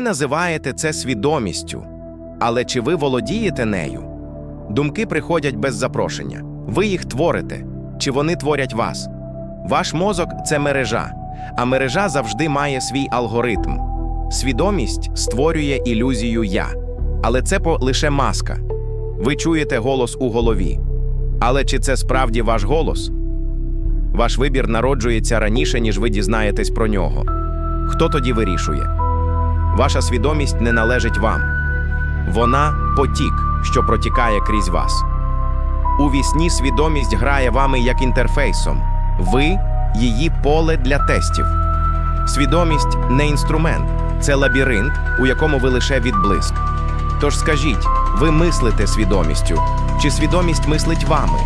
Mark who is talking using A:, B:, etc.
A: називаєте це свідомістю, але чи ви володієте нею? Думки приходять без запрошення. Ви їх творите, чи вони творять вас? Ваш мозок це мережа, а мережа завжди має свій алгоритм. Свідомість створює ілюзію я, але це лише маска. Ви чуєте голос у голові. Але чи це справді ваш голос? Ваш вибір народжується раніше, ніж ви дізнаєтесь про нього. Хто тоді вирішує? Ваша свідомість не належить вам. Вона потік, що протікає крізь вас. У вісні свідомість грає вами як інтерфейсом. Ви її поле для тестів. Свідомість не інструмент, це лабіринт, у якому ви лише відблиск. Тож скажіть, ви мислите свідомістю, чи свідомість мислить вами?